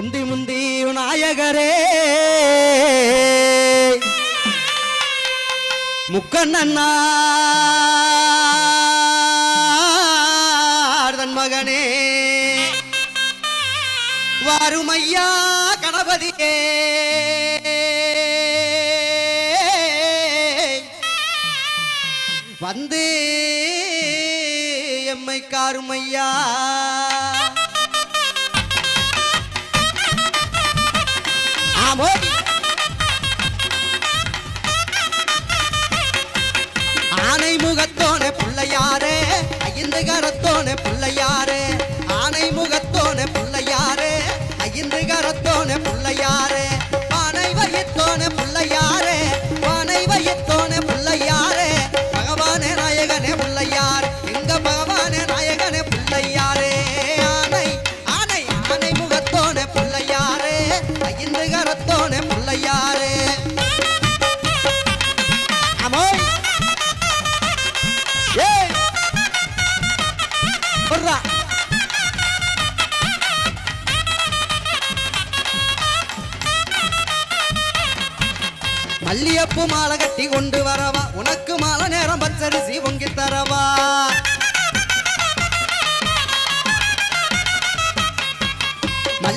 முந்தி முந்தி நாயகரே முக்கண்ணன் மகனே. வாருமையா கணபதியே. வந்து எம்மை காருமையா. ஆமோ ஆனை முகத்தோன பிள்ளையாரே ஐந்து கரத்தோன பிள்ளையாரே.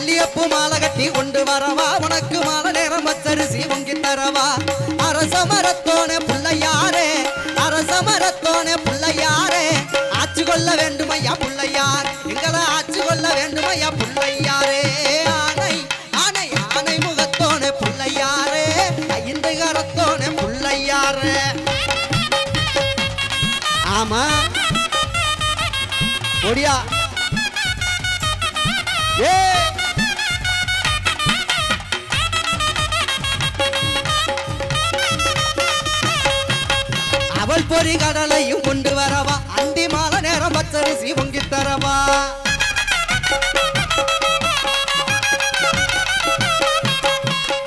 மல்லியப்பு மாலை கட்டி கொண்டு வரவா? உனக்கு மாலை நேரம் பச்சரிசி பொங்கி தரவா? அரச மரத்தோனே புள்ளையாரே அரச மரத்தோனே புள்ளையாரே. ஆச்சு கொள்ள வேண்டுமையா புள்ளையார்? எங்களை ஆச்சு கொள்ள வேண்டுமையா புள்ளையாரே? ஆனை ஆனை ஆனை முகத்தோனே புள்ளையாரே. ஐந்து கரத்தோனே புள்ளையாரே. ஆமா. ஒடியா. ஏ அவள் பொறி கடலையும் கொண்டு வரவா? அந்தி மாலை நேரம் பச்சரிசி பொங்கி தரவா?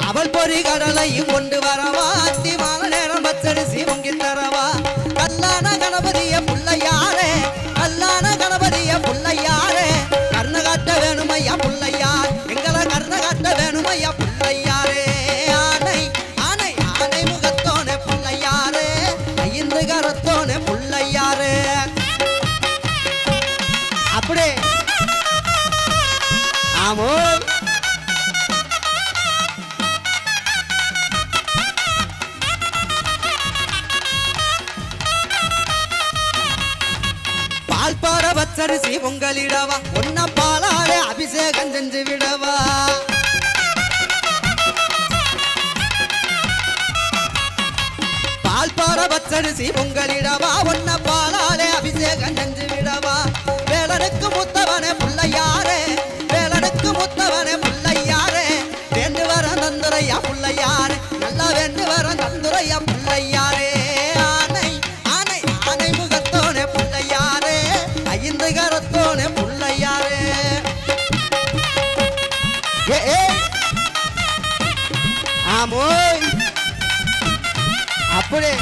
அவள் பொறி கடலையும் கொண்டு வரவா? அந்தி மாலை நேரம் பச்சரிசி பொங்கி தரவா? பச்சரிசி ஒன்ன பாலாலே அபிஷேகம் செஞ்சு விடவா? பால் பார பச்சரிசி பொங்கலிடவா? ஒன்ன பாலாலே அபிஷேகம் செஞ்சு விடவா? வேலனுக்கு முத்தவனை ஆமோய் அப்படியே.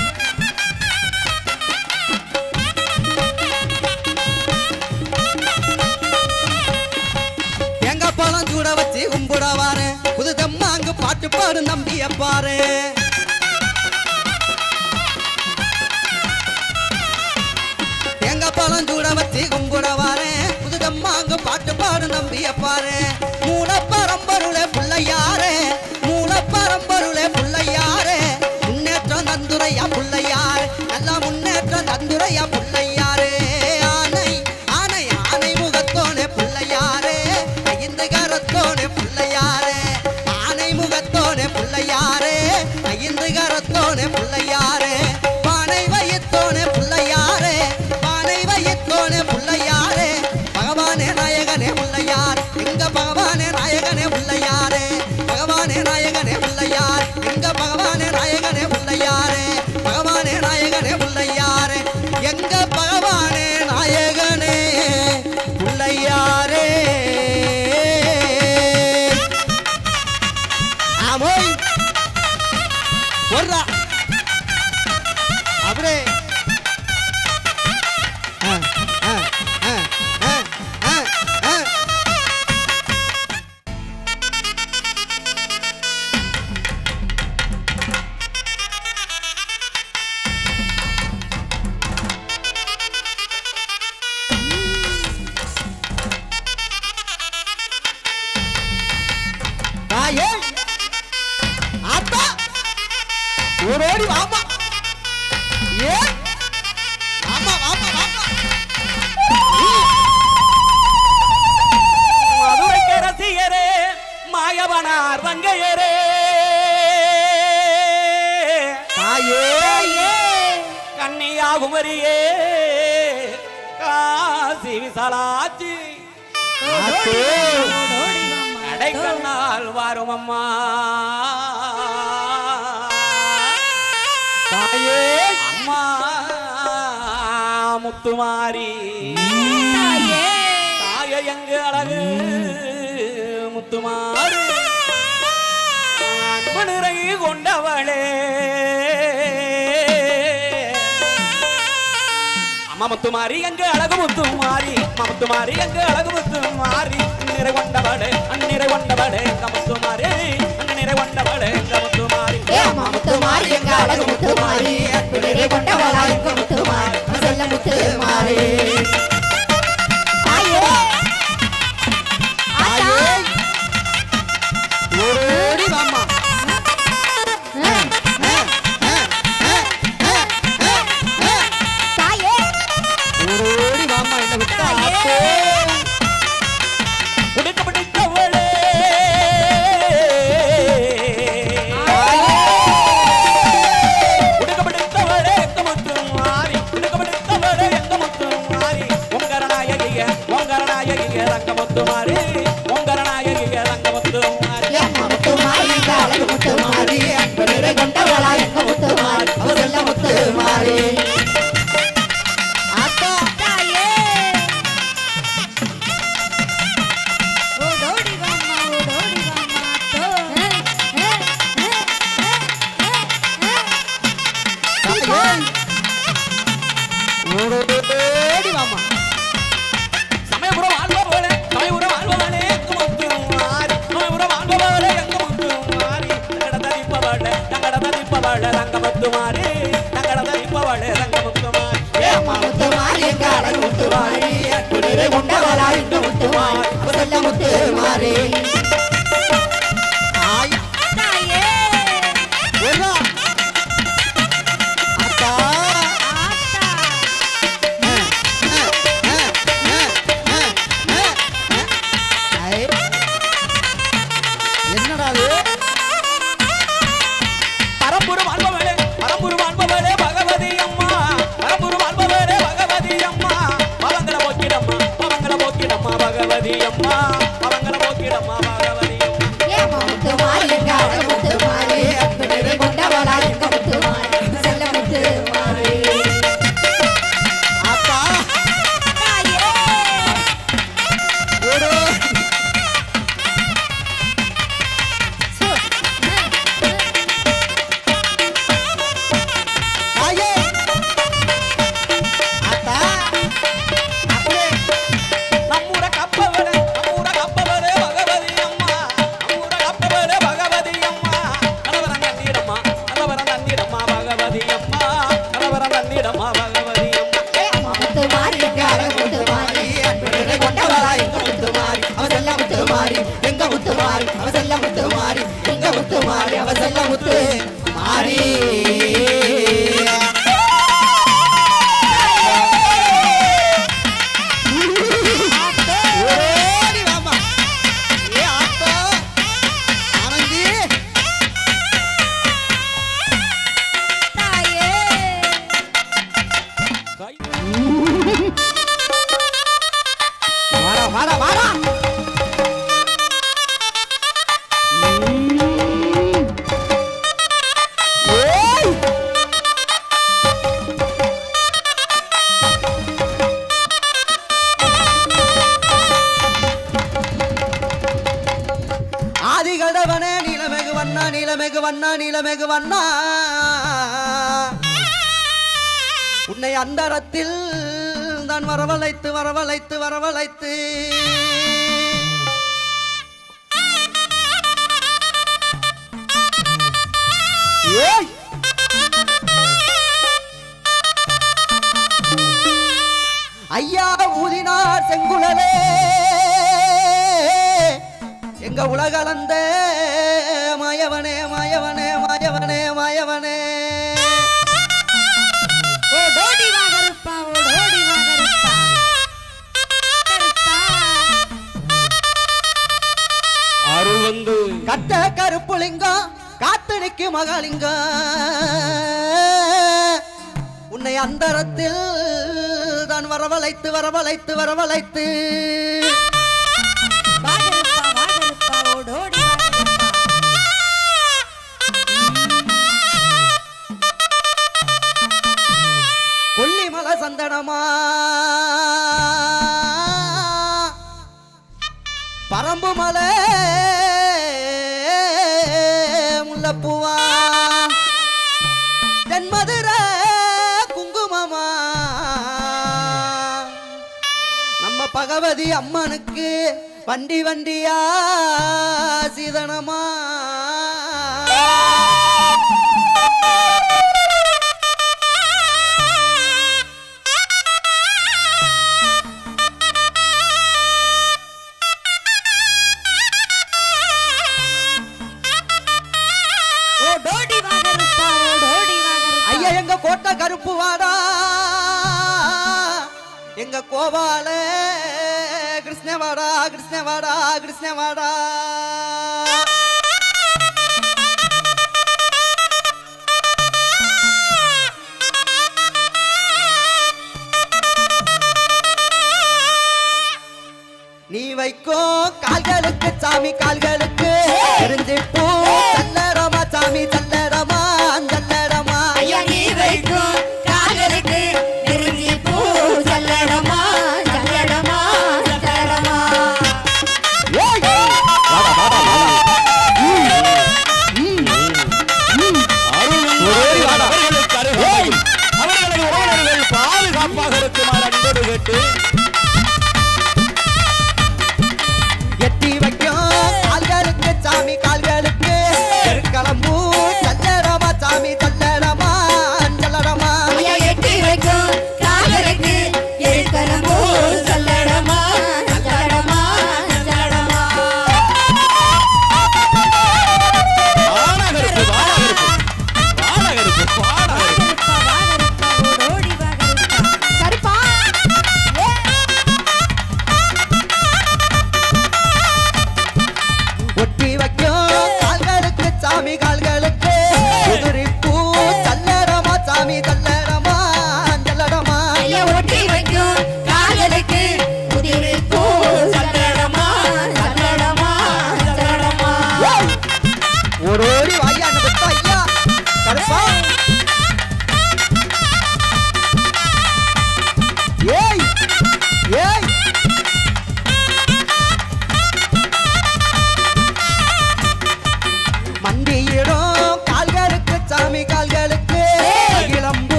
எங்க பழம் சூட வச்சு கும்பிட வாரு. புது தம்மாங்கு பாட்டு பாடு நம்பிய பாரு. எங்க பழம் சூட வச்சு கும்பிட வாரு. புது தம்மாங்கு பாட்டு பாடு நம்பிய பாரு. மூல பரம்பருளே புள்ளையாரே. বন্ধুরা தேவனார் வங்கையரே. தாயே கன்னியாகுமரியே காசி விசாலாச்சி கடைக்கண்ணால் வாரும் அம்மா தாயே. அம்மா முத்துமாரி. தாய எங்கு அழகு? முத்துமாரி. அவளே. அம்மா முத்து மாறி எங்கு அழகு முத்து மாறி. அம்மா முத்து மாறி எங்கு அழகு முத்து மாறி. நிறை கொண்டவளே அந்நிறை கொண்டவளே எங்க மாறி. அந்நிறை கொண்டவளே எங்க மாறி. அம்மா மாறி எங்க அழகு முத்து மாறி. நிறை கொண்டவளா எங்க மாறி. செல்ல முத்து மாறி. முத்து மாறி எங்க முத்து மாறி அவ செல்ல முத்து மாறி. வாடா வாடா வாடா. வண்ணா நிலமெகு வண்ணா. உன்னை அந்தரத்தில் தான் வரவழைத்து வரவழைத்து வரவழைத்து. ஏய்! ஐயா ஊதினார் செங்குழலே. எங்க உலகளந்த மாயவனே மாய மாயவனே மாயவனே. கட்ட கருப்புலிங்கம் காத்துனிக்கு மகாலிங்கம் உன்னை அந்தரத்தில் தான் வரவழைத்து வரவழைத்து வரவழைத்து. ஓடோடி சந்தனமா பரம்பு மலை முல்லப்பூவா? தென்மதுர குங்குமமா? நம்ம பகவதி அம்மனுக்கு வண்டி வண்டியா சீதனமா? எங்க கோட்டை கருப்பு வாடா? எங்க கோபால கிருஷ்ணவாடா கிருஷ்ணவாடா கிருஷ்ணவாடா நீ வைக்கோ கால்களுக்கு சாமி கால்களுக்கு தெரிஞ்சிட்டு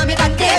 love it and care.